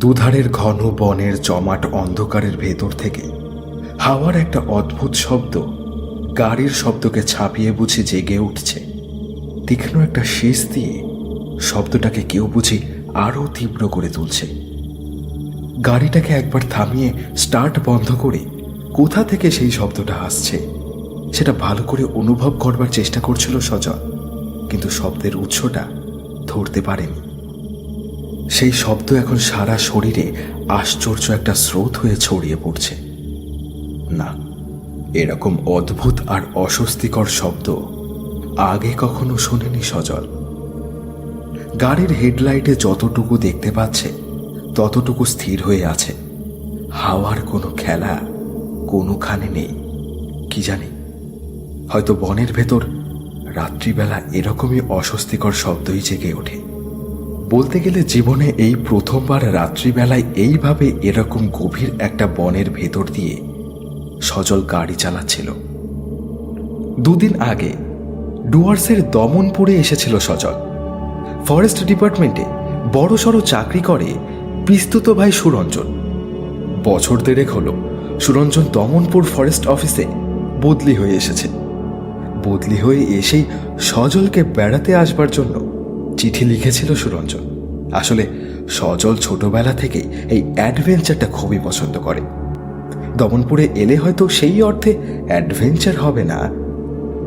দুধারের ঘন বনের জমাট অন্ধকারের ভেতর থেকে হাওয়ার একটা অদ্ভুত শব্দ গাড়ির শব্দকে ছাপিয়ে বুঝি জেগে উঠছে। তীক্ষ্ণ একটা শেষ দিয়ে শব্দটাকে কেউ বুঝি আরও তীব্র করে তুলছে। গাড়িটাকে একবার থামিয়ে স্টার্ট বন্ধ করে কোথা থেকে সেই শব্দটা আসছে, সেটা ভালো করে অনুভব করবার চেষ্টা করছিল সজল, কিন্তু শব্দের উৎসটা ধরতে পারেনি। সেই শব্দ এখন সারা শরীরে আশ্চর্য একটা স্রোত হয়ে ছড়িয়ে পড়ছে। না, এরকম অদ্ভুত আর অস্বস্তিকর শব্দ আগে কখনো শোনেনি সজল। গাড়ির হেডলাইটে যতটুকু দেখতে পাচ্ছে, ততটুকু স্থির হয়ে আছে। হাওয়ার কোনো খেলা কোনোখানে নেই, কি জানি। হয়তো বনের ভেতর রাত্রিবেলা এরকমই অস্বস্তিকর শব্দই জেগে ওঠে। বলতে গেলে জীবনে এই প্রথমবার রাত্রিবেলায় এইভাবে এরকম গভীর একটা বনের ভেতর দিয়ে সজল গাড়ি চালাচ্ছিল। দুদিন আগে ডুয়ার্সের দমনপুরে এসেছিল সজল। ফরেস্ট ডিপার্টমেন্টে বড়সড় চাকরি করে পিস্তুত ভাই সুরঞ্জন। বছর দেড়েক হলো সুরঞ্জন দমনপুর ফরেস্ট অফিসে বদলি হয়ে এসেছে। বদলি হয়ে এসেই সজলকে বেড়াতে আসবার জন্য চিঠি লিখেছিল সুরঞ্জন। আসলে সজল ছোটবেলা থেকেই এই অ্যাডভেঞ্চারটা খুবই পছন্দ করে। দমনপুরে এলে হয়তো সেই অর্থে অ্যাডভেঞ্চার হবে না।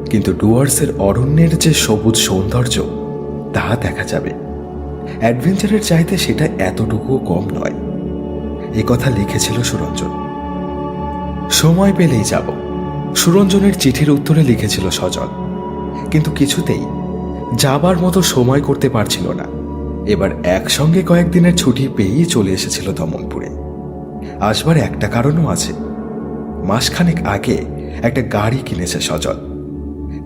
কিন্তু ডুয়ার্সের অরণ্যের যে সবুজ সৌন্দর্য, তা দেখা যাবে। অ্যাডভেঞ্চারের চাইতে সেটা এতটুকুও কম নয়। এ কথা লিখেছিল সুরঞ্জন। সময় পেলেই যাব। সুরঞ্জনের চিঠির উত্তরে লিখেছিল সজল। কিন্তু কিছুতেই যাবার মতো সময় করতে পারছিল না। এবার একসঙ্গে কয়েকদিনের ছুটি পেয়েই চলে এসেছিল দমনপুরে আসবার একটা কারণও আছে। মাসখানেক আগে একটা গাড়ি কিনেছে সজল।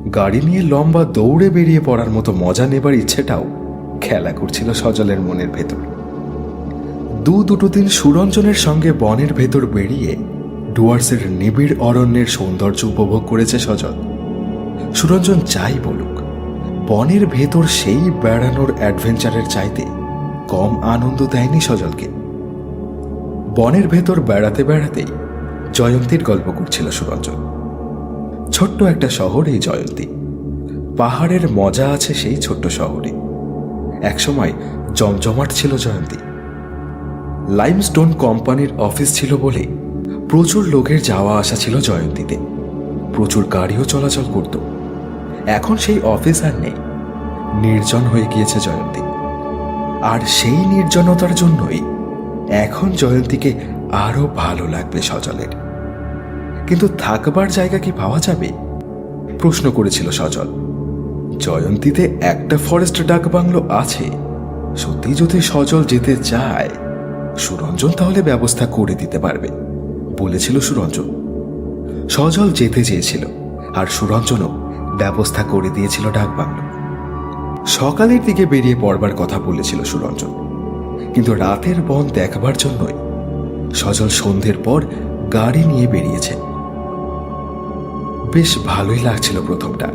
গাড়ি নিয়ে লম্বা দৌড়ে বেরিয়ে পড়ার মতো মজা নেবার ইচ্ছেটাও খেলা করছিল সজলের মনের ভেতর। দু দুটো দিন সুরঞ্জনের সঙ্গে বনের ভেতর বেরিয়ে ডুয়ার্সের নিবিড় অরণ্যের সৌন্দর্য উপভোগ করেছে সজল। সুরঞ্জন যাই বলুক বনের ভেতর সেই বেড়ানোর অ্যাডভেঞ্চারের চাইতে কম আনন্দ দেয়নি সজলকে। বনের ভেতর বেড়াতে বেড়াতেই জয়ন্তীর গল্প করছিল সুরঞ্জন। ছোট্ট একটা শহর এই জয়ন্তী। পাহাড়ের মজা আছে সেই ছোট্ট শহরে। একসময় জমজমাট ছিল জয়ন্তী। লাইমস্টোন কোম্পানির অফিস ছিল বলে প্রচুর লোকের যাওয়া আসা ছিল জয়ন্তীতে। প্রচুর গাড়িও চলাচল করত। এখন সেই অফিস আর নেই। নির্জন হয়ে গিয়েছে জয়ন্তী। আর সেই নির্জনতার জন্যই এখন জয়ন্তীকে আরও ভালো লাগবে সজলের। কিন্তু থাকবার জায়গা কি পাওয়া যাবে? প্রশ্ন করেছিল সজল। জয়ন্তীতে একটা ফরেস্ট ডাক বাংলো আছে। সত্যি যদি সজল যেতে চায়, সুরঞ্জন তাহলে ব্যবস্থা করে দিতে পারবে, বলেছিল সুরঞ্জন। সজল যেতে চেয়েছিল, আর সুরঞ্জনও ব্যবস্থা করে দিয়েছিল ডাকবাংলো। সকালের দিকে বেরিয়ে পড়বার কথা বলেছিল সুরঞ্জন। কিন্তু রাতের বন দেখবার জন্যই সজল সন্ধ্যের পর গাড়ি নিয়ে বেরিয়েছে। বেশ ভালোই লাগছিল প্রথমটা।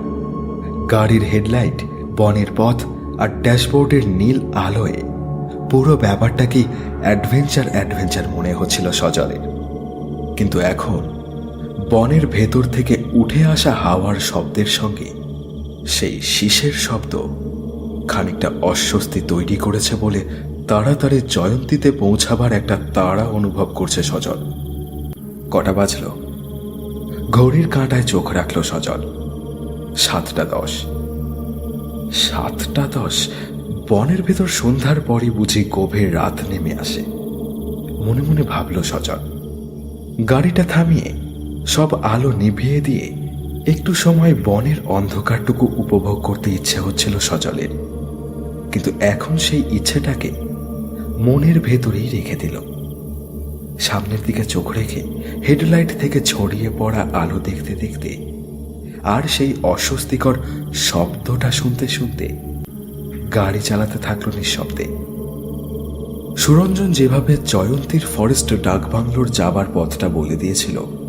গাড়ির হেডলাইট, বনের পথ আর ড্যাশবোর্ডের নীল আলোয়। পুরো ব্যাপারটা কি অ্যাডভেঞ্চার অ্যাডভেঞ্চার মনে হচ্ছিল সজলের। কিন্তু এখন বনের ভেতর থেকে উঠে আসা হাওয়ার শব্দের সঙ্গে সেই শীষের শব্দ খানিকটা অস্বস্তি তৈরি করেছে বলে তাড়াতাড়ি জয়ন্তীতে পৌঁছাবার একটা তাড়া অনুভব করছে সজল। কটা বাজল? ঘড়ির কাঁটায় চোখ রাখল সজল। সাতটা দশ। সাতটা দশ? বনের ভেতর সন্ধ্যার পরই বুঝি গভীর রাত নেমে আসে। মনে মনে ভাবল সজল। গাড়িটা থামিয়ে সব আলো নিভিয়ে দিয়ে একটু সময় বনের অন্ধকারটুকু উপভোগ করতে ইচ্ছে হচ্ছিল সজলের। কিন্তু এখন সেই ইচ্ছেটাকে মনের ভেতরেই রেখে দিল। সামনের দিকে চোখ রেখে হেডলাইট থেকে ছড়িয়ে পড়া আলো দেখতে দেখতে আর সেই অস্বস্তিকর শব্দটা শুনতে শুনতে গাড়ি চালাতে থাকল নিঃশব্দে। সুরঞ্জন যেভাবে জয়ন্তীর ফরেস্ট ডাক বাংলোর যাবার পথটা বলে দিয়েছিল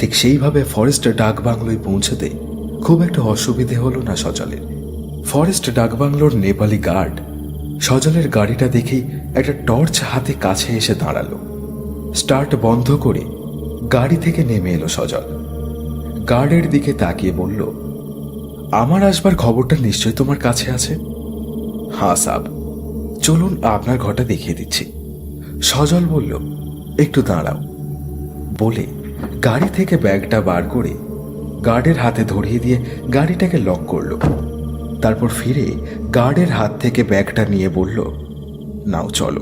ঠিক সেইভাবে ফরেস্ট ডাক বাংলোয় পৌঁছতে খুব একটা অসুবিধে হলো না সজলের। ফরেস্ট ডাক বাংলোর নেপালি গার্ড সজলের গাড়িটা দেখেই একটা টর্চ হাতে কাছে এসে দাঁড়াল। স্টার্ট বন্ধ করে গাড়ি থেকে নেমে এলো সজল। গার্ডের দিকে তাকিয়ে বলল, আমার আসবার খবরটা নিশ্চয়ই তোমার কাছে আছে? হ্যাঁ সাব। চলুন আপনার ঘরটা দেখিয়ে দিচ্ছি। সজল বলল, একটু দাঁড়াও। বলে গাড়ি থেকে ব্যাগটা বার করে গার্ডের হাতে ধরিয়ে দিয়ে গাড়িটাকে লক করল। তারপর ফিরে গার্ডের হাত থেকে ব্যাগটা নিয়ে বলল, নাও, চলো।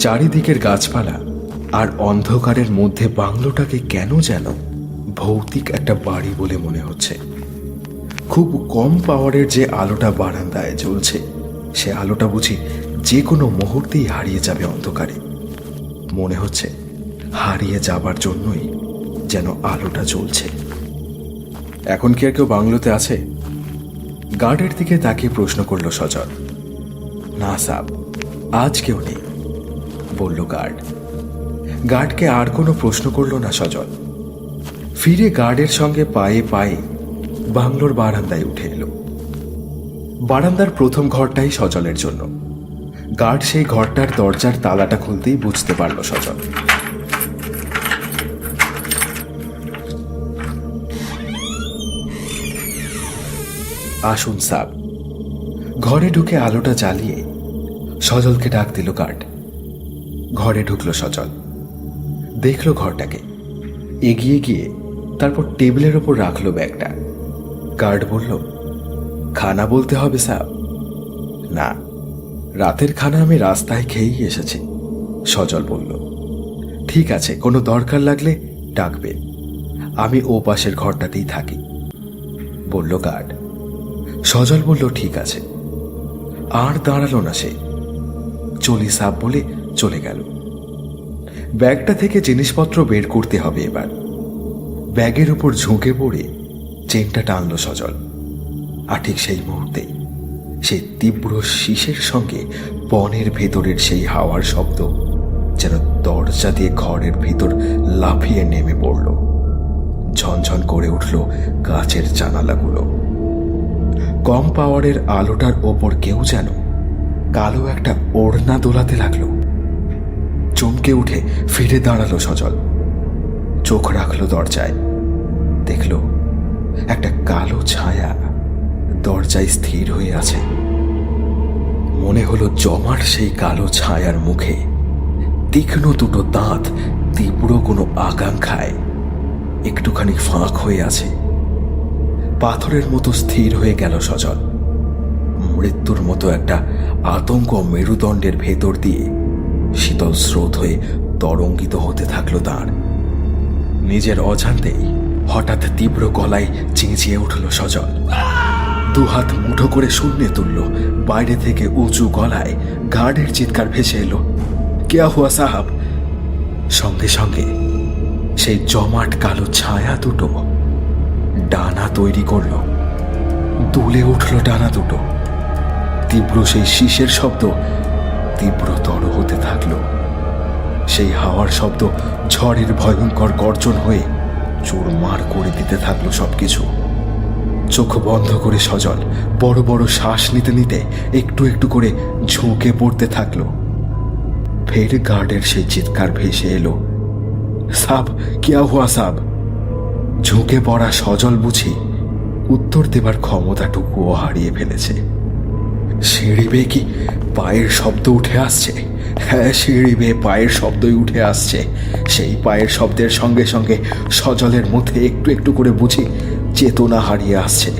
চারিদিকের গাছপালা আর অন্ধকারের মধ্যে বাংলোটাকে কেন যেন ভৌতিক একটা বাড়ি বলে মনে হচ্ছে। খুব কম পাওয়ারের যে আলোটা বারান্দায় জ্বলছে, সে আলোটা বুঝি যে কোনো মুহূর্তেই হারিয়ে যাবে অন্ধকারে। মনে হচ্ছে হারিয়ে যাবার জন্যই যেন আলোটা জ্বলছে। এখন কি আর কেউ বাংলোতে আছে? গার্ডের দিকে তাকিয়ে প্রশ্ন করল সজল। না, সাব, আজ কেউ নেই, বলল গার্ড। গার্ডকে আর কোনো প্রশ্ন করল না সজল। ফিরে গার্ডের সঙ্গে পায়ে পায়ে বাংলোর বারান্দায় উঠে এলো। বারান্দার প্রথম ঘরটাই সজলের জন্য। গার্ড সেই ঘরটার দরজার তালাটা খুলতেই বুঝতে পারল সজল। আসুন সাব ঘরে ঢুকে আলোটা জ্বালিয়ে সজলকে ডাক দিল গার্ড ঘরে ঢুকলো সজল। দেখল ঘরটাকে। এগিয়ে গিয়ে তারপর টেবিলের ওপর রাখল ব্যাগটা। গার্ড বলল, খানা বলতে হবে সাব না, রাতের খানা আমি রাস্তায় খেয়েই এসেছি, সজল বলল। ঠিক আছে, কোনো দরকার লাগলে ডাকবে। আমি ও পাশের ঘরটাতেই থাকি, বলল গার্ড সজল বলল, ঠিক আছে। আর দাঁড়াল না সে। চলি সাপ বলে চলে গেল। ব্যাগটা থেকে জিনিসপত্র বের করতে হবে এবার। ব্যাগের উপর ঝুঁকে পড়ে চেনটা টানল সজল। আর ঠিক সেই মুহূর্তে সেই তীব্র শীষের সঙ্গে বনের ভেতরের সেই হাওয়ার শব্দ যেন দরজা দিয়ে ঘরের ভিতর লাফিয়ে নেমে পড়ল। ঝনঝন করে উঠল গাছের জানালাগুলো। কম পাওয়ারের আলোটার ওপর কেউ যেন কালো একটা ওড়না দোলাতে লাগল। চমকে উঠে ফিরে দাঁড়াল সজল। চোখ রাখল দরজায়। দেখল একটা কালো ছায়া দরজায় স্থির হয়ে আছে। মনে হলো জমার সেই কালো ছায়ার মুখে তীক্ষ্ণ দুটো দাঁত তীব্র কোনো আকাঙ্ক্ষায় একটুখানি ফাঁক হয়ে আছে। পাথরের মতো স্থির হয়ে গেল সজল। মৃত্যুর মতো একটা আতঙ্ক মেরুদণ্ডের ভেতর দিয়ে শীতল স্রোত হয়ে তরঙ্গিত হতে থাকল তার। নিজের অজান্তেই হঠাৎ তীব্র গলায় চেঁচিয়ে উঠল সজল। দুহাত মুঠো করে শূন্যে তুলল, বাইরে থেকে উঁচু গলায় গার্ডের চিৎকার ভেসে এলো কেয়া হুয়া সাহাব? সঙ্গে সঙ্গে সেই জমাট কালো ছায়া দুটো তৈরি করল। দুলে উঠল ডানা দুটো। তীব্র সেই শীষের শব্দ তীব্রতর হতে থাকল। সেই হাওয়ার শব্দ ঝড়ের ভয়ঙ্কর গর্জন হয়ে চোরমার করে দিতে থাকল সবকিছু। চোখ বন্ধ করে সজল, বড় বড় শ্বাস নিতে নিতে একটু একটু করে ঝুঁকে পড়তে থাকল। ফের গার্ডের সেই চিৎকার ভেসে এলো। সাব, কিয়া হুয়া সাব? ঝুঁকে পড়া সজল বুঝি উত্তর দেবার ক্ষমতাটুকুও হারিয়ে ফেলেছে। সিঁড়ি বেয়ে কি পায়ের শব্দ উঠে আসছে? হ্যাঁ সিঁড়ি বেয়ে পায়ের শব্দই উঠে আসছে। সেই পায়ের শব্দের সঙ্গে সঙ্গে সজলের মধ্যে একটু একটু করে বুঝি চেতনা হারিয়ে আসছে।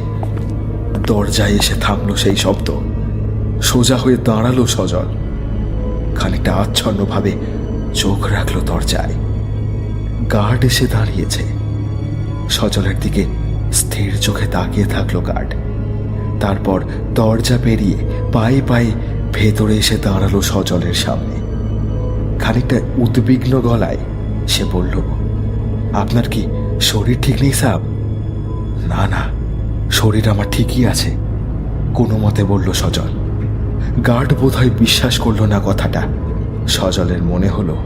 দরজায় এসে থামলো সেই শব্দ। সোজা হয়ে দাঁড়াল সজল। খানিকটা আচ্ছন্নভাবে চোখ রাখল দরজায়। গার্ড এসে দাঁড়িয়েছে। সজলের দিকে স্থির চোখে তাকিয়ে থাকল গার্ড। তারপর দরজা পেরিয়ে পায়ে পায়ে ভেতরে এসে দাঁড়াল সজলের সামনে। খানিকটা উদ্বিগ্ন গলায় সে বলল, আপনার কি শরীর ঠিক নেই, সাব? না না, শরীর আমার ঠিকই আছে, কোনো মতে বলল সজল। গার্ড বোধহয় বিশ্বাস করল না কথাটা। সজলের মনে হলো,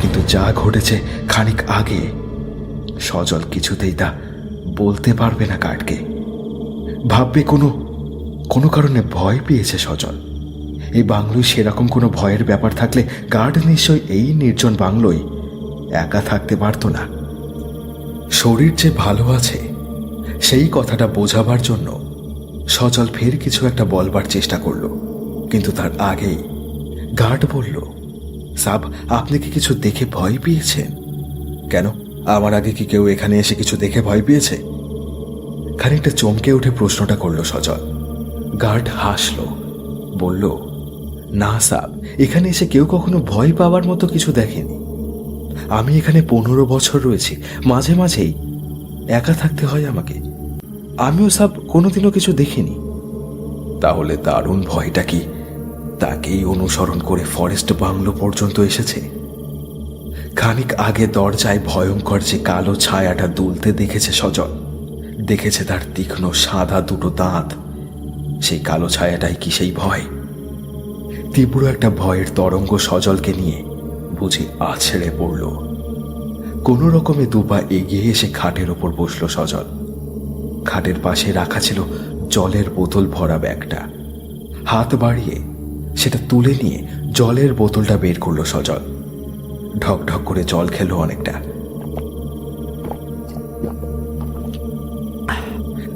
কিন্তু যা ঘটেছে খানিক আগে, সজল কিছুতেই তা বলতে পারবে না গার্ডকে ভাববে কোনো কোনো কারণে ভয় পেয়েছে সজল। এই বাংলোয় সেরকম কোনো ভয়ের ব্যাপার থাকলে গার্ড নিশ্চয় এই নির্জন বাংলোয় একা থাকতে পারতো না। শরীর যে ভালো আছে, সেই কথাটা বোঝাবার জন্য সচল ফের কিছু একটা বলবার চেষ্টা করল। কিন্তু তার আগেই গার্ড বলল, সাব, আপনি কি কিছু দেখে ভয় পেয়েছেন? কেন? আমার আগে কি কেউ এখানে এসে কিছু দেখে ভয় পেয়েছে? খানিকটা চমকে উঠে প্রশ্নটা করল সজল। গার্ড হাসল। বলল, না সাব, এখানে এসে কেউ কখনো ভয় পাওয়ার মতো কিছু দেখেনি। আমি এখানে পনেরো বছর রয়েছি, মাঝে মাঝেই একা থাকতে হয় আমাকে। আমিও সাব কোনোদিনও কিছু দেখিনি। তাহলে দারুণ ভয়টা কি? তাকেই অনুসরণ করে ফরেস্ট বাংলো পর্যন্ত এসেছে। খানিক আগে দরজায় ভয়ঙ্কর যে কালো ছায়াটা দুলতে দেখেছে সজল, দেখেছে তার তীক্ষ্ণ সাদা দুটো দাঁত। সেই কালো ছায়াটাই কি সেই ভয়? তীব্র একটা ভয়ের তরঙ্গ সজলকে নিয়ে বুঝি আছড়ে পড়ল। কোনো রকমে দুপা এগিয়ে এসে খাটের ওপর বসল সজল। খাটের পাশে রাখা ছিল জলের বোতল ভরা ব্যাগটা। হাত বাড়িয়ে সেটা তুলে নিয়ে জলের বোতলটা বের করল সজল। ঢক ঢক করে জল খেলো অনেকটা।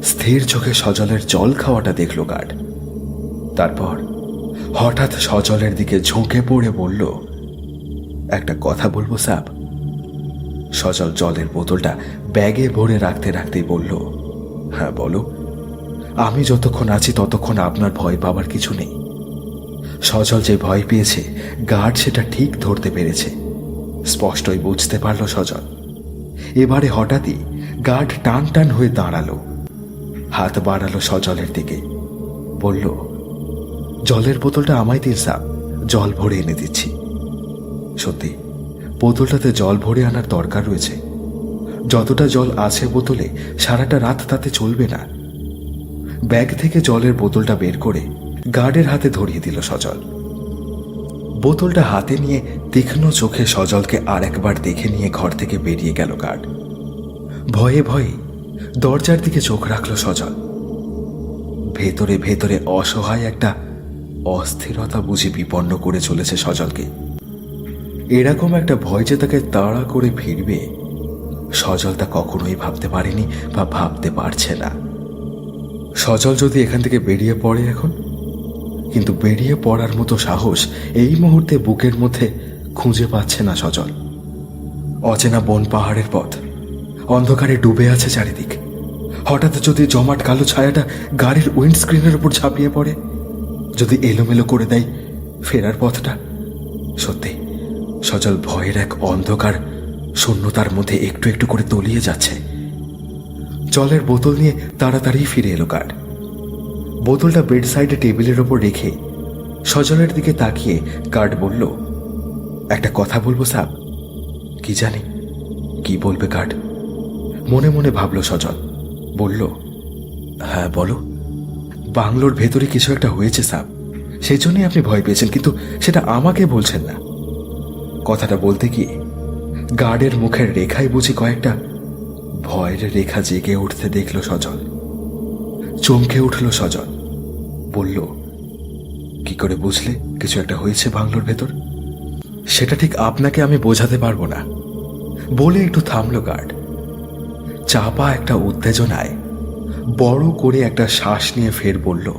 স্থির চোখে সজলের জল খাওয়াটা দেখল গার্ড। তারপর হঠাৎ সজলের দিকে ঝুঁকে পড়ে বলল, একটা কথা বলব সাপ সজল জলের বোতলটা ব্যাগে ভরে রাখতে রাখতেই বলল হ্যাঁ বলো। আমি যতক্ষণ আছি ততক্ষণ আপনার ভয় পাবার কিছু নেই। সজল যে ভয় পেয়েছে, গার্ড সেটা ঠিক ধরতে পেরেছে। স্পষ্টই বুঝতে পারল সজল। এবারে হঠাৎই গার্ড টান টান হয়ে দাঁড়াল। হাত বাড়ালো সজলের দিকে। বলল, জলের বোতলটা আমায় দিন সাপ জল ভরে এনে দিচ্ছি। সত্যি, বোতলটাতে জল ভরে আনার দরকার রয়েছে। যতটা জল আছে বোতলে, সারাটা রাত তাতে চলবে না। ব্যাগ থেকে জলের বোতলটা বের করে গার্ডের হাতে ধরিয়ে দিল সজল। বোতলটা হাতে নিয়ে তীক্ষ্ণ চোখে সজলকে আর একবার দেখে নিয়ে ঘর থেকে বেরিয়ে গেল গার্ড। ভয়ে ভয়ে দরজার দিকে চোখ রাখল সজল। ভেতরে ভেতরে অসহায় একটা অস্থিরতা বুঝে বিপন্ন করে চলেছে সজলকে। এরকম একটা ভয় যে তাকে তাড়া করে ফিরবে, সজল তা কখনোই ভাবতে পারেনি বা ভাবতে পারছে না। সজল যদি এখান থেকে বেরিয়ে পড়ে এখন কিন্তু বেরিয়ে পড়ার মতো সাহস এই মুহূর্তে বুকের মধ্যে খুঁজে পাচ্ছে না সজল। অচেনা বন পাহাড়ের পথ। অন্ধকারে ডুবে আছে চারিদিক। হঠাৎ যদি জমাট কালো ছায়াটা গাড়ির উইন্ডস্ক্রিনের উপর ঝাঁপিয়ে পড়ে, যদি এলোমেলো করে দেয় ফেরার পথটা, সত্যি সজল ভয়ের এক অন্ধকার শূন্যতার মধ্যে একটু একটু করে তলিয়ে যাচ্ছে। জলের বোতল নিয়ে তাড়াতাড়ি ফিরে এলো গার্ড বোতলটা বেড সাইডে টেবিলের ওপর রেখে সজলের দিকে তাকিয়ে গার্ড বলল, একটা কথা বলব সাব কি জানি, কি বলবে গার্ড মনে মনে ভাবলো সজল, বলল হ্যাঁ বলো। বাংলোর ভেতরে কিছু একটা হয়েছে সাব সেই জন্যই আপনি ভয় পেয়েছেন, কিন্তু সেটা আমাকে বলছেন না। কথাটা বলতে গিয়ে গার্ডের মুখের রেখায় বুঝি কয়েকটা ভয়ের রেখা জেগে উঠতে দেখল সজল। চমকে উঠল সজল। বলল, কি করে বুঝলে? কিছু একটা হয়েছে বাংলোর ভেতর? সেটা ঠিক আপনাকে আমি বোঝাতে পারব না। বলে একটু থামল গার্ড। চাপা একটা উত্তেজনায় বড় করে একটা শ্বাস নিয়ে ফের বলল,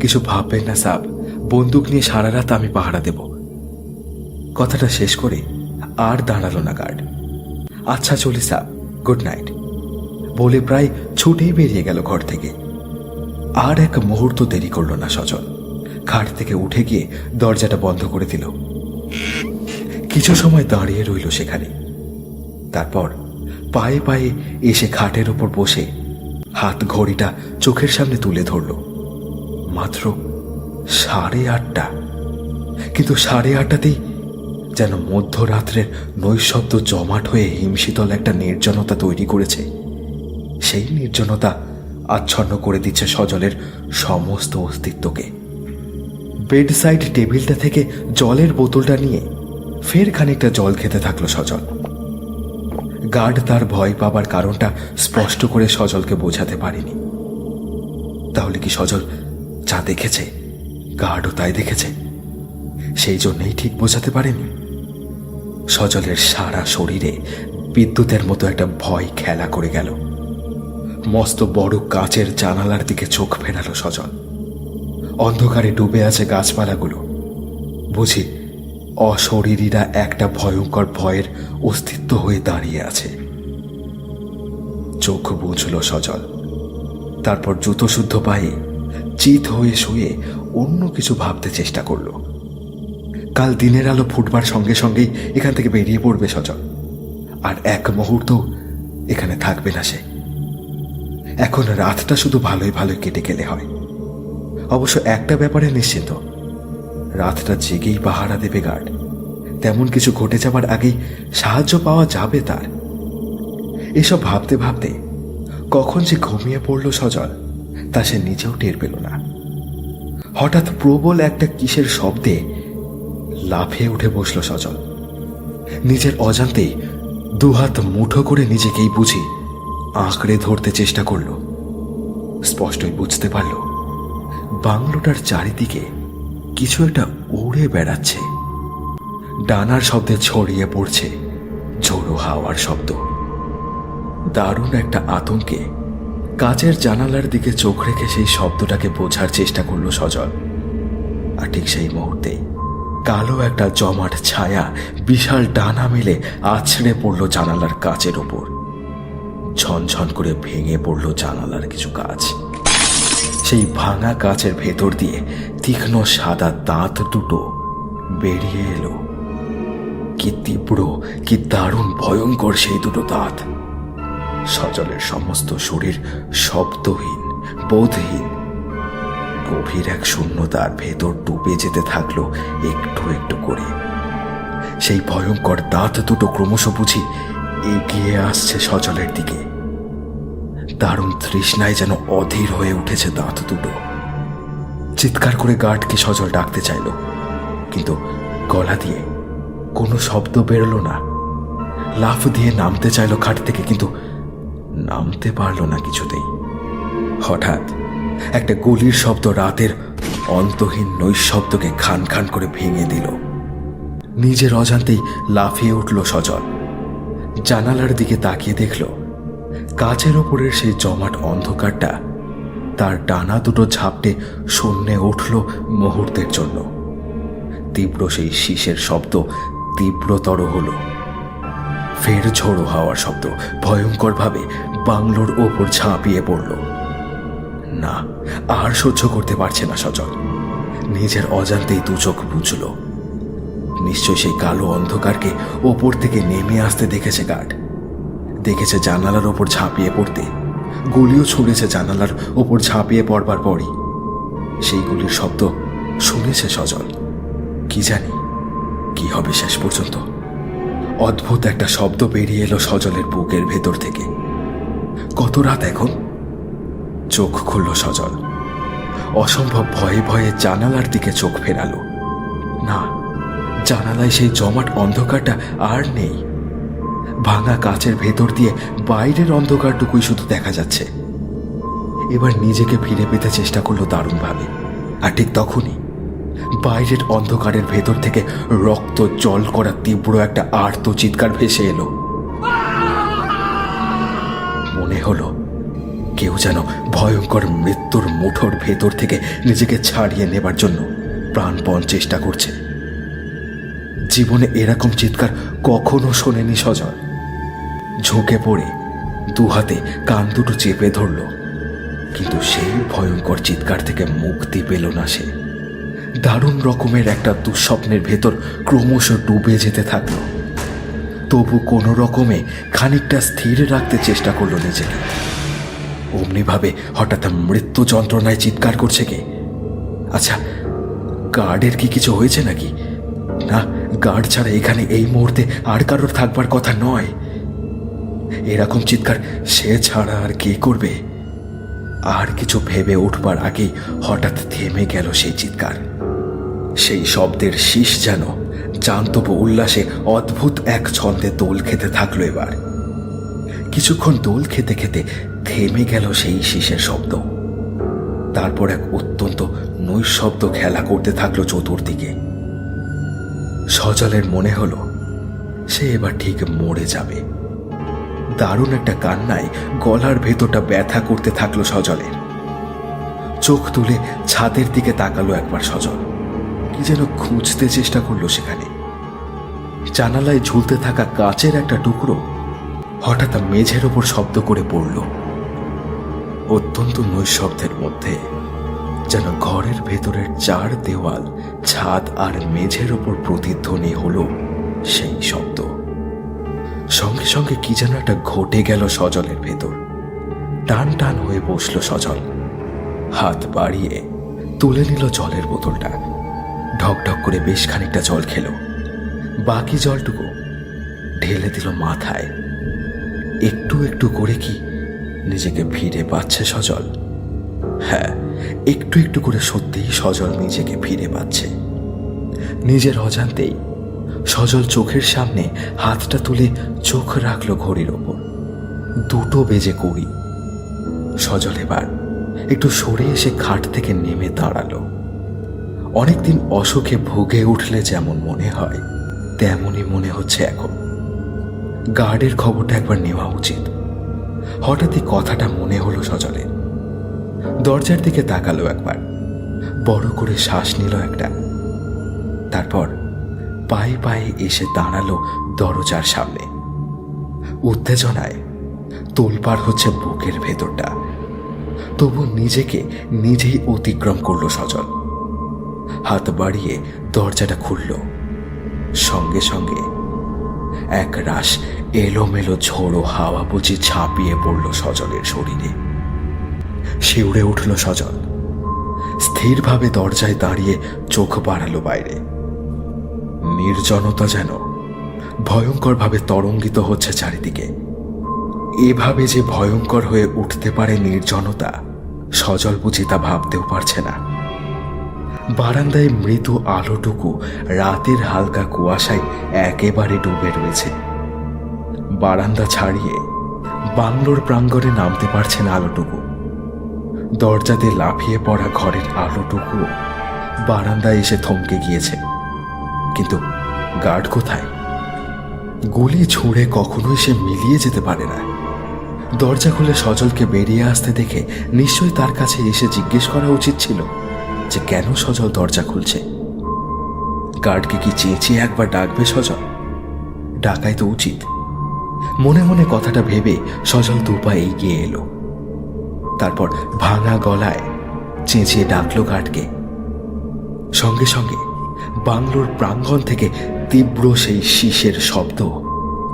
কিছু ভাববেন না সাব, বন্দুক নিয়ে সারা রাত আমি পাহারা দেব। কথাটা শেষ করে আর দাঁড়াল না গার্ড। আচ্ছা চলি সাব, গুড নাইট। বলে প্রায় ছুটেই বেরিয়ে গেল ঘর থেকে। আর এক মুহূর্ত দেরি করল না সজল। খাট থেকে উঠে গিয়ে দরজাটা বন্ধ করে দিল। কিছু সময় দাঁড়িয়ে রইল সেখানে। তারপর পায়ে পায়ে এসে খাটের ওপর বসে হাত ঘড়িটা চোখের সামনে তুলে ধরল। মাত্র সাড়ে আটটা। কিন্তু সাড়ে আটটাতেই যেন মধ্যরাত্রের নৈশব্দ জমাট হয়ে হিমশীতল একটা নির্জনতা তৈরি করেছে। সেই নির্জনতা আচ্ছন্ন করে দিচ্ছে সজলের সমস্ত অস্তিত্বকে। বেড সাইড টেবিলটা থেকে জলের বোতলটা নিয়ে ফের খানিকটা জল খেতে থাকল সজল। গার্ড তার ভয় পাবার কারণটা স্পষ্ট করে সজলকে বোঝাতে পারেনি। তাহলে কি সজল যা দেখেছে, গার্ডও তাই দেখেছে? সেই জন্যই ঠিক বোঝাতে পারেনি? সজলের সারা শরীরে বিদ্যুতের মতো একটা ভয় খেলা করে গেল। মস্ত বড় কাচের জানালার দিকে চোখ ফেরালো সজল। অন্ধকারে ডুবে আছে গাছপালাগুলো। বুঝি অশরীরীরা একটা ভয়ঙ্কর ভয়ের অস্তিত্ব হয়ে দাঁড়িয়ে আছে। চোখ বুঝল সজল। তারপর জুতো শুদ্ধ পায়ে চিত হয়ে শুয়ে অন্য কিছু ভাবতে চেষ্টা করল। কাল দিনের আলো ফুটবার সঙ্গে সঙ্গেই এখান থেকে বেরিয়ে পড়বে সজল। আর এক মুহূর্ত এখানে থাকবে না সে। এখন রাতটা শুধু ভালোই ভালোই কেটে গেলে হয়। অবশ্য একটা ব্যাপারে নিশ্চিন্ত রাতটা জেগেই পাহারা দেবে গার্ড। তেমন কিছু ঘটে যাবার আগেই সাহায্য পাওয়া যাবে তার। এসব ভাবতে ভাবতে কখন যে ঘুমিয়ে পড়ল সজল, তা সে নিজেও টের পেল না। হঠাৎ প্রবল একটা কিসের শব্দে লাফিয়ে উঠে বসল সজল। নিজের অজান্তেই দুহাত মুঠো করে নিজেকেই বুঝি আঁকড়ে ধরতে চেষ্টা করল। স্পষ্টই বুঝতে পারল, বাংলোটার চারিদিকে কিছু একটা উড়ে বেড়াচ্ছে। ডানার শব্দে ছড়িয়ে পড়ছে ঝোড়ো হাওয়ার শব্দ। দারুণ একটা আতঙ্কে কাচের জানালার দিকে চোখ রেখে সেই শব্দটাকে বোঝার চেষ্টা করল সজল। আর ঠিক সেই মুহূর্তে কালো একটা জমাট ছায়া বিশাল ডানা মেলে আছড়ে পড়ল জানালার কাচের ওপর। ঝনঝন করে ভেঙে পড়ল জানালার কিছু কাজ সেই ভাঙা কাচের ভেতর দিয়ে তীক্ষ্ণ সাদা দাঁত দুটো বেরিয়ে এলো। কি তীব্র, কি দারুণ, ভয়ঙ্কর সেই দুটো দাঁত। সজলের সমস্ত শরীর শব্দহীন, বোধহীন। গভীর এক শূন্যতার ভেতর ডুবে যেতে থাকল একটু একটু করে। সেই ভয়ঙ্কর দাঁত দুটো ক্রমশ বুঝি এগিয়ে আসছে সজলের দিকে। দারুণ তৃষ্ণায় যেন অধীর হয়ে উঠেছে দাঁত দুটো। চিৎকার করে গার্ডকে সজল ডাকতে চাইল, কিন্তু গলা দিয়ে কোনো শব্দ বেরোলো না। লাফ দিয়ে নামতে চাইলো খাট থেকে, কিন্তু নামতে পারল না কিছুতেই। হঠাৎ একটা গুলির শব্দ রাতের অন্তহীন নৈশব্দকে খান খান করে ভেঙে দিল। নিজের অজান্তেই লাফিয়ে উঠল সজল। জানালার দিকে তাকিয়ে দেখল, কাচের ওপরের সেই জমাট অন্ধকারটা তার ডানা দুটো ঝাপটে শূন্যে উঠল মুহূর্তের জন্য। তীব্র সেই শীষের শব্দ তীব্রতর হলো। ফের ঝোড়ো হাওয়ার শব্দ ভয়ঙ্করভাবে বাংলোর ওপর ঝাঁপিয়ে পড়ল। না, আর সহ্য করতে পারছে না সজল। নিজের অজান্তেই দু চোখ বুঝল। নিশ্চয় সেই কালো অন্ধকারকে ওপর থেকে নেমে আসতে দেখেছে গার্ড। দেখেছে জানালার ওপর ঝাঁপিয়ে পড়তে। গুলিও ছুঁড়েছে জানালার ওপর ঝাঁপিয়ে পড়বার পরই। সেই গুলির শব্দ শুনেছে সজল। কি জানি, কি হবে শেষ পর্যন্ত। অদ্ভুত একটা শব্দ বেরিয়ে এলো সজলের বুকের ভেতর থেকে। কত রাত এখন? চোখ খুলল সজল। অসম্ভব ভয়ে ভয়ে জানালার দিকে চোখ ফেরালো। না জানালায় সেই জমাট অন্ধকারটা আর নেই। ভাঙা কাচের ভেতর দিয়ে বাইরের অন্ধকারটুকুই শুধু দেখা যাচ্ছে। এবার নিজেকে ফিরে পেতে চেষ্টা করল দারুণভাবে। আর ঠিক তখনই বাইরের অন্ধকারের ভেতর থেকে রক্ত জল করা তীব্র একটা আর্ত চিৎকার ভেসে এলো। মনে হলো কেউ যেন ভয়ঙ্কর মৃত্যুর মুঠোর ভেতর থেকে নিজেকে ছাড়িয়ে নেবার জন্য প্রাণপণ চেষ্টা করছে। জীবনে এরকম চিৎকার কখনো শোনেনি সজল। ঝুঁকে পড়ে দু হাতে কান দুটো চেপে ধরল। কিন্তু সেই ভয়ঙ্কর চিৎকার থেকে মুক্তি পেল না সে। দারুণ রকমের একটা দুঃস্বপ্নের ভেতর ক্রমশ ডুবে যেতে থাকল। তবু কোনো রকমে খানিকটা স্থির রাখতে চেষ্টা করল নিজেকে। অমনিভাবে হঠাৎ মৃত্যু যন্ত্রণায় চিৎকার করছে কে? আচ্ছা গার্ডের কি কিছু হয়েছে নাকি? না গার্ড ছাড়া এখানে এই মুহূর্তে আর কারোর থাকবার কথা নয়। এরকম চিৎকার সে ছাড়া আর কে করবে? আর কিছু ভেবে উঠবার আগেই হঠাৎ থেমে গেল সেই চিৎকার। সেই শব্দের শীষ যেন জান্তব উল্লাসে অদ্ভুত এক ছন্দে দোল খেতে থাকল এবার। কিছুক্ষণ দোল খেতে খেতে থেমে গেল সেই শীষের শব্দ। তারপর এক অত্যন্ত নৈশব্দ খেলা করতে থাকল চতুর্দিকে। সজলের মনে হলো, সে এবার ঠিক মরে যাবে। দারুণ একটা কান্নায় গলার ভেতরটা ব্যথা করতে থাকল সজলের চোখ তুলে ছাদের দিকে তাকালো একবার সজল। কি যেন খুঁজতে চেষ্টা করল সেখানে। জানালায় ঝুলতে থাকা কাচের একটা টুকরো হঠাৎ মেঝের ওপর শব্দ করে পড়ল। অত্যন্ত নৈশব্দের মধ্যে যেন ঘরের ভেতরের চার দেওয়াল, ছাদ আর মেঝের ওপর প্রতিধ্বনি হলো সেই শব্দ। সঙ্গে সঙ্গে কি যেন একটা ঘটে গেল সজলের ভেতর। টান টান হয়ে বসল সজল। হাত বাড়িয়ে তুলে নিল জলের বোতলটা। ঢকঢক করে বেশ খানিকটা জল খেলো। বাকি জলটুকু ঢেলে দিল মাথায়। একটু একটু করে কি নিজেকে ফিরে পাচ্ছে সজল? হ্যাঁ একটু একটু করে সত্যিই সজল নিজেকে ফিরে পাচ্ছে। নিজের অজান্তেই সজল চোখের সামনে হাতটা তুলে চোখ রাখল ঘড়ির ওপর। দুটো বেজে কুড়ি। সজল এবার একটু সরে এসে খাট থেকে নেমে দাঁড়াল। অনেকদিন অসুখে ভুগে উঠলে যেমন মনে হয়, তেমনই মনে হচ্ছে এখন। গার্ডের খবরটা একবার নেওয়া উচিত। হঠাৎই কথাটা মনে হলো সজলের। দরজার দিকে তাকালো একবার। বড় করে শ্বাস নিল একটা। তারপর পায়ে পায়ে এসে দাঁড়াল দরজার সামনে। উত্তেজনায় তোলপাড় হচ্ছে বুকের ভেতরটা। তবু নিজেকে নিজেই অতিক্রম করল সজল হাত বাড়িয়ে দরজাটা খুলল। সঙ্গে সঙ্গে এক রাশ এলোমেলো ঝোড়ো হাওয়া বুঝি ঝাঁপিয়ে পড়ল সজলের শরীরে। শিউরে উঠল সজল। স্থিরভাবে দরজায় দাঁড়িয়ে চোখ বাড়ালো বাইরে। নির্জনতা যেন ভয়ঙ্করভাবে তরঙ্গিত হচ্ছে চারিদিকে। এভাবে যে ভয়ঙ্কর হয়ে উঠতে পারে নির্জনতা, সজল বুঝি তা ভাবতেও পারছে না। বারান্দায় মৃদু আলোটুকু রাতের হালকা কুয়াশায় একেবারে ডুবে রয়েছে। বারান্দা ছাড়িয়ে বাংলোর প্রাঙ্গণে নামতে পারছে না আলোটুকু। দরজাতে লাফিয়ে পড়া ঘরের আলোটুকু বারান্দায় এসে থমকে গিয়েছে। কিন্তু গার্ড কোথায়? গুলি ছুঁড়ে কখনোই সে মিলিয়ে যেতে পারে না। দরজা খুলে সজলকে বেরিয়ে আসতে দেখে নিশ্চয়ই তার কাছে এসে জিজ্ঞেস করা উচিত ছিল যে কেন সজল দরজা খুলছে। গার্ডকে কি চেঁচিয়ে একবার ডাকবে সজল? ডাকাই তো উচিত। মনে মনে কথাটা ভেবে সজল দুপা এগিয়ে এলো। তারপর ভাঙা গলায় চেঁচিয়ে ডাকলো গার্ডকে সঙ্গে সঙ্গে বাংলোর প্রাঙ্গণ থেকে তীব্র সেই শীষের শব্দ,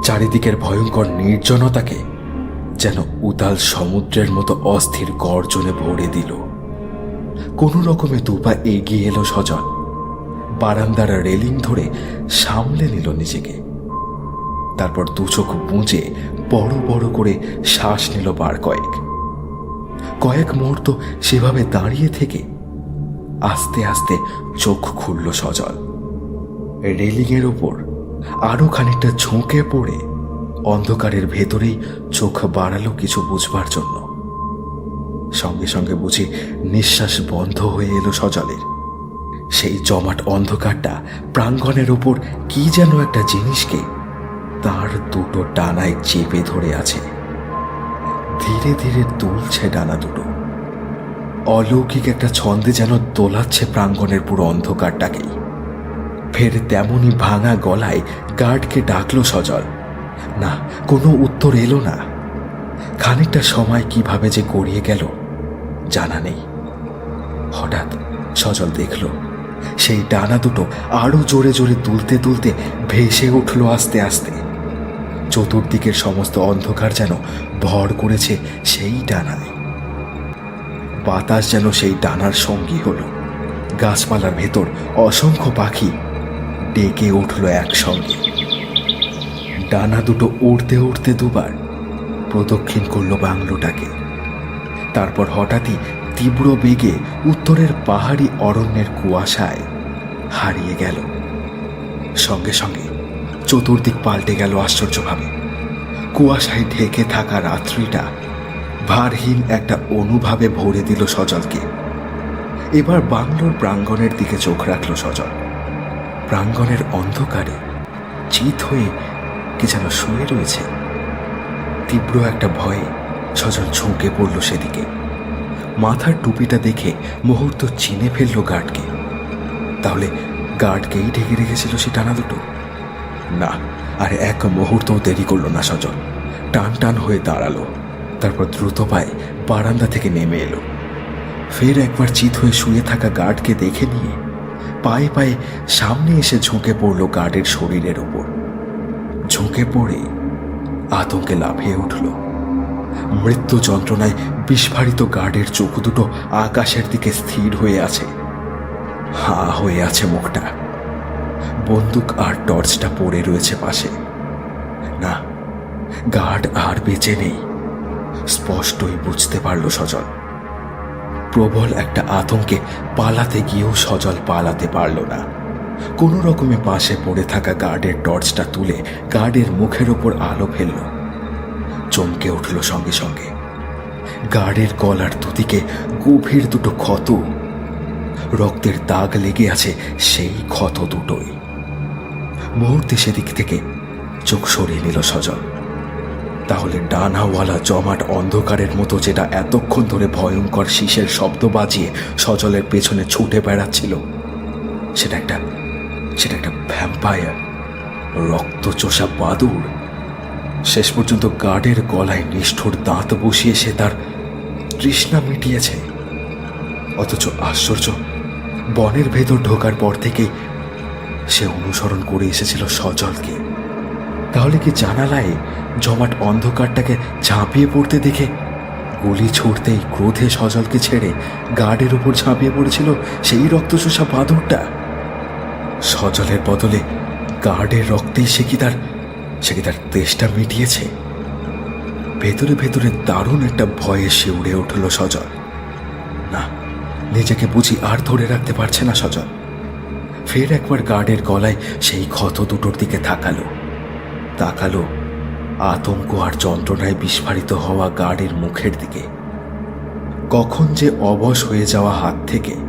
চারিদিকের ভয়ঙ্কর নির্জনতাকে যেন উদাল সমুদ্রের মতো অস্থির গর্জনে ভরে দিল। কোনো রকমে দুপা এগিয়ে এলো সজল। বারান্দার রেলিং ধরে সামলে নিল নিজেকে। তারপর দু চোখ বুঁজে বড় বড় করে শ্বাস নিল বার কয়েক। কয়েক মুহূর্ত সেভাবে দাঁড়িয়ে থেকে আস্তে আস্তে চোখ খুলল সজল। রেলিংয়ের ওপর আরও খানিকটা ঝুঁকে পড়ে অন্ধকারের ভেতরেই চোখ বাড়ালো কিছু বুঝবার জন্য। সঙ্গে সঙ্গে বুঝি নিঃশ্বাস বন্ধ হয়ে এলো সজলের। সেই জমাট অন্ধকারটা প্রাঙ্গণের ওপর কি যেন একটা জিনিসকে তার দুটো টানায় চেপে ধরে আছে। ধীরে ধীরে দুলছে ডানা দুটো। অলৌকিক একটা ছন্দে যেন দোলাচ্ছে প্রাঙ্গণের পুরো অন্ধকারটাকেই ফের তেমনি ভাঙা গলায় গার্ডকে ডাকলো সজল। না, কোনো উত্তর এলো না। খানিকটা সময় কীভাবে যে গড়িয়ে গেল, জানা নেই। হঠাৎ সজল দেখল, সেই ডানা দুটো আরও জোরে জোরে তুলতে তুলতে ভেসে উঠল আস্তে আস্তে। চতুর্দিকের সমস্ত অন্ধকার যেন ভর করেছে সেই ডানায়। বাতাস যেন সেই ডানার সঙ্গী হলো। গাছপালার ভেতর অসংখ্য পাখি ডেকে উঠল একসঙ্গে। ডানা দুটো উড়তে উড়তে দুবার প্রদক্ষিণ করল বাংলোটাকে। তারপর হঠাৎই তীব্র বেগে উত্তরের পাহাড়ি অরণ্যের কুয়াশায় হারিয়ে গেল। সঙ্গে সঙ্গে চতুর্দিক পাল্টে গেল আশ্চর্যভাবে। কুয়াশায় ঢেকে থাকা রাত্রিটা ভারহীন একটা অনুভাবে ভরে দিল সজলকে। এবার বাংলোর প্রাঙ্গণের দিকে চোখ রাখল সজল। প্রাঙ্গণের অন্ধকারে চিত হয়ে কে যেন শুয়ে রয়েছে। তীব্র একটা ভয়ে সজল ঝুঁকে পড়ল সেদিকে। মাথার টুপিটা দেখে মুহূর্ত চিনে ফেলল গার্ডকে। তাহলে গার্ডকেই ঢেকে রেখেছিল সে টানা দুটো? না, আর এক মুহূর্ত দেরি করল না সজল। টান টান হয়ে দাঁড়াল। তারপর দ্রুত পায়ে বারান্দা থেকে নেমে এলো। ফের একবার চিত হয়ে শুয়ে থাকা গার্ডকে দেখে নিয়ে পায়ে পায়ে সামনে এসে ঝুঁকে পড়ল গার্ডের শরীরের ওপর। ঝুঁকে পড়ে আতঙ্কে লাফিয়ে উঠল। মৃত্যু যন্ত্রণায় বিস্ফারিত গার্ডের চোখ দুটো আকাশের দিকে স্থির হয়ে আছে। হা হয়ে আছে মুখটা। বন্দুক আর টর্চটা পড়ে রয়েছে পাশে। না, গার্ড আর বেঁচে নেই। স্পষ্টই বুঝতে পারল সজল। প্রবল একটা আতঙ্কে পালাতে গিয়েও সজল পালাতে পারল না। কোনো রকমে পাশে পড়ে থাকা গার্ডের টর্চটা তুলে গার্ডের মুখের ওপর আলো ফেলল। চমকে উঠল সঙ্গে সঙ্গে। গার্ডের গলার দুদিকে গভীর দুটো ক্ষত। রক্তের দাগ লেগে আছে সেই ক্ষত দুটোই। মুহূর্তে সেদিক থেকে চোখ সরিয়ে নিল সজল। তাহলে ডানাওয়ালা জমাট অন্ধকারের মতো যেটা এতক্ষণ ধরে ভয়ঙ্কর শীষের শব্দ বাজিয়ে সজলের পেছনে ছুটে বেড়াচ্ছিল, সেটা একটা সেটা একটা ভ্যাম্পায়ার রক্তচোষা বাদুর শেষ পর্যন্ত গার্ডের গলায় নিষ্ঠুর দাঁত বসিয়ে সে তার তৃষ্ণা মিটিয়েছে। অথচ আশ্চর্য, বনের ভেতর ঢোকার পর থেকেই সে অনুসরণ করে এসেছিল সজলকে। তাহলে কি জানালায় জমাট অন্ধকারটাকে ঝাঁপিয়ে পড়তে দেখে গুলি ছুটতেই ক্রোধে সজলকে ছেড়ে গার্ডের উপর ঝাঁপিয়ে পড়েছিল সেই রক্তচোষা বাদুরটা? সজলের বদলে গার্ডের রক্তেই সে কি তার, সে কি তার তেষ্টা মিটিয়েছে? ভেতরে ভেতরে দারুণ একটা ভয়ে সে উড়ে উঠল সজল। না, নিজেকে বুঝি আর ধরে রাখতে পারছে না সজল। ফের একবার গার্ডের গলায় সেই ক্ষত দুটোর দিকে তাকালো। তাকালো আতঙ্ক আর যন্ত্রণায় বিস্ফারিত হওয়া গার্ডের মুখের দিকে। কখন যে অবশ হয়ে যাওয়া হাত থেকে